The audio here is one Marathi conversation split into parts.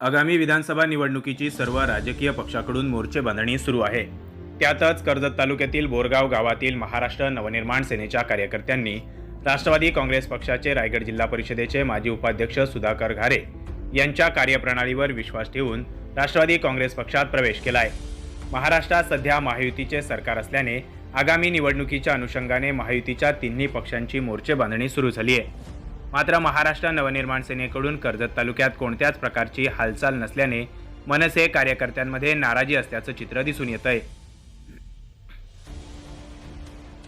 आगामी विधानसभा निवडणुकीची सर्व राजकीय पक्षाकडून मोर्चे बांधणी सुरू आहे. त्यातच कर्जत तालुक्यातील बोरगाव गावातील महाराष्ट्र नवनिर्माण सेनेच्या कार्यकर्त्यांनी राष्ट्रवादी काँग्रेस पक्षाचे रायगड जिल्हा परिषदेचे माजी उपाध्यक्ष सुधाकर घारे यांच्या कार्यप्रणालीवर विश्वास ठेवून राष्ट्रवादी काँग्रेस पक्षात प्रवेश केलाय. महाराष्ट्रात सध्या महायुतीचे सरकार असल्याने आगामी निवडणुकीच्या अनुषंगाने महायुतीच्या तिन्ही पक्षांची मोर्चे बांधणी सुरू झाली आहे मात्र महाराष्ट्र नवनिर्माण सेनेकडून कर्जत तालुक्यात कोणत्याच प्रकारची हालचाल नसल्याने मनसे कार्यकर्त्यांमध्ये नाराजी असल्याचं चित्र दिसून येत आहे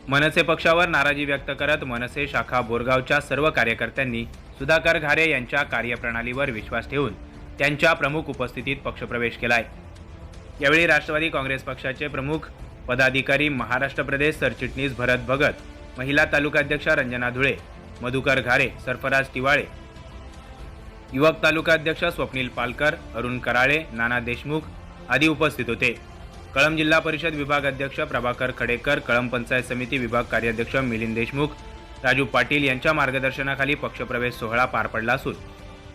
मनसे पक्षावर नाराजी व्यक्त करत मनसे शाखा बोरगावच्या सर्व कार्यकर्त्यांनी सुधाकर घारे यांच्या कार्यप्रणालीवर विश्वास ठेवून त्यांच्या प्रमुख उपस्थितीत पक्षप्रवेश केलाय. यावेळी राष्ट्रवादी काँग्रेस पक्षाचे प्रमुख पदाधिकारी महाराष्ट्र प्रदेश सरचिटणीस भरत भगत महिला तालुकाध्यक्षा रंजना धुळे मधुकर घारे सरफराज तिवाळे युवक तालुकाध्यक्ष स्वप्नील पालकर अरुण कराळे नाना देशमुख आदी उपस्थित होते. कळंब जिल्हा परिषद विभाग अध्यक्ष प्रभाकर खडेकर कळंब पंचायत समिती विभाग कार्याध्यक्ष मिलिंद देशमुख राजू पाटील यांच्या मार्गदर्शनाखाली पक्षप्रवेश सोहळा पार पडला असून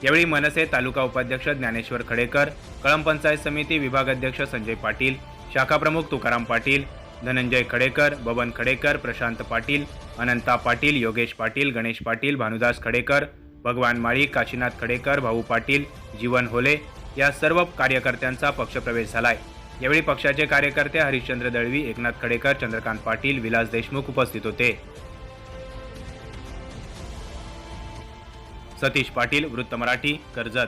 यावेळी मनसे तालुका उपाध्यक्ष ज्ञानेश्वर खडेकर कळंब पंचायत समिती विभाग अध्यक्ष संजय पाटील शाखाप्रमुख तुकाराम पाटील धनंजय खडेकर बबन खडेकर प्रशांत पाटील अनंता पाटील योगेश पाटील गणेश पाटील भानुदास खडेकर भगवान माळी काशीनाथ खडेकर भाऊ पाटील जीवन होले या सर्व कार्यकर्त्यांचा पक्षप्रवेश झालाय. यावेळी पक्षाचे कार्यकर्ते हरिश्चंद्र दळवी एकनाथ खडेकर चंद्रकांत पाटील विलास देशमुख उपस्थित होते. सतीश पाटील वृत्त मराठी कर्जत.